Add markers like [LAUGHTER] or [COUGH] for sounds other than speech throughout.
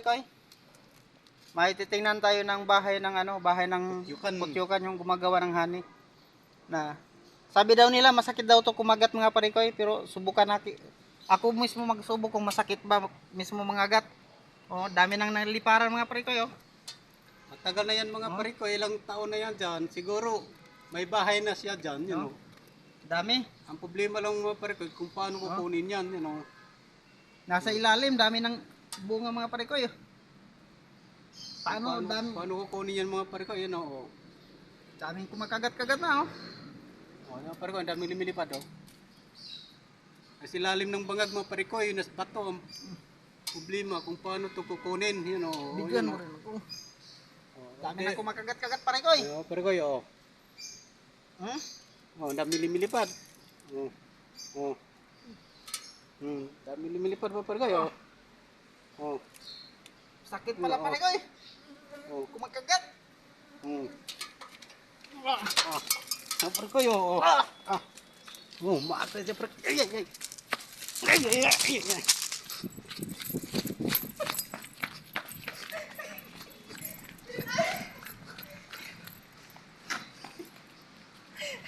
Koy. May titingnan tayo ng bahay ng ano, bahay ng Putyukan. putyukan yung gumagawa ng honey. Na sabi daw nila masakit daw to kumagat mga parikoy pero subukan natin. Ako mismo magsubok kung masakit ba mismo mangagat. Oh, dami nang naliparan mga parikoy oh. Matagal na yan mga Oh. pare ko, ilang taon na yan dyan. Siguro, may bahay na siya dyan. You Oh. know. Dami. Ang problema lang mga pare ko, kung paano Oh. kukunin yan. You know. Nasa ilalim dami ng bunga mga parikoy oh. Paano paano, dami paano kukunin yan mga pare ko, know. Oh. daming kumakagat-kagat na oh. Oh, mga pare ko, ang daming lumilipad oh. Kasi lalim ng bangag mga pare ko, yun as bato. Ang problema kung paano to kukunin. Know. Oh, Bigyan yun, mo rin ako. Oh, Dami nang kumakagat-kagat parikoy. Oh, pare ko, oh. Hmm? Oh, ang dami lumilipad. Oh. Oh. Hmm, dami lumilipad mga pare ko, oh. Oh. Sakit pala Oo. parikoy. Oh. Kumakagat. Hmm. Ah. Ah, pare ko, oh. Ah. Ah. Oh, pare. Ay, ay, ay. Ay, ay, ay, ay, ay.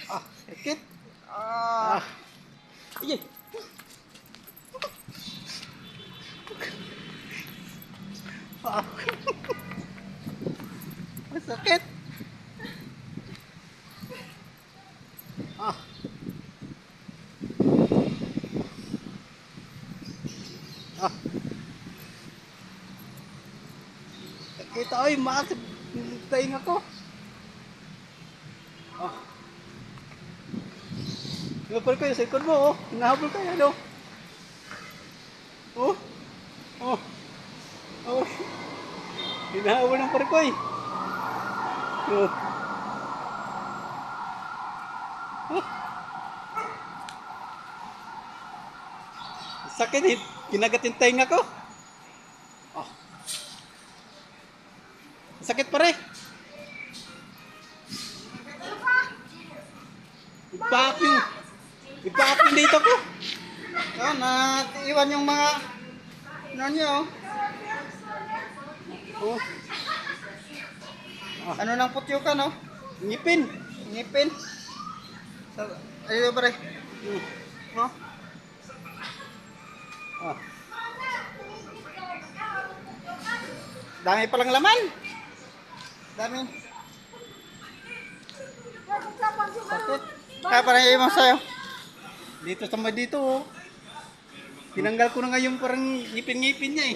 Ah, sakit. Ah. [LAUGHS] Masakit. Ah. Ah. Kita ay maasip taing ako. Ah. Yung pare ko yung second mo, oh. Hinahabol ka yan, oh. Oh. Oh. Oh. Hinahabol ng pare ko, eh. Oh. Sakit eh. Kinagat yung tainga ko. Oh. Sakit pare. Ipaap yung... Yung dito ko. Na iwan yung mga ano niyo. Oh. Ano nang putyukan oh? Ngipin. Ngipin. So, ayun pare. Oh. Ah. Dami palang laman. Dami. Sakit. Kaya parang yung sa'yo. Dito sa dito oh. Tinanggal ko na nga yung parang ngipin-ngipin niya eh.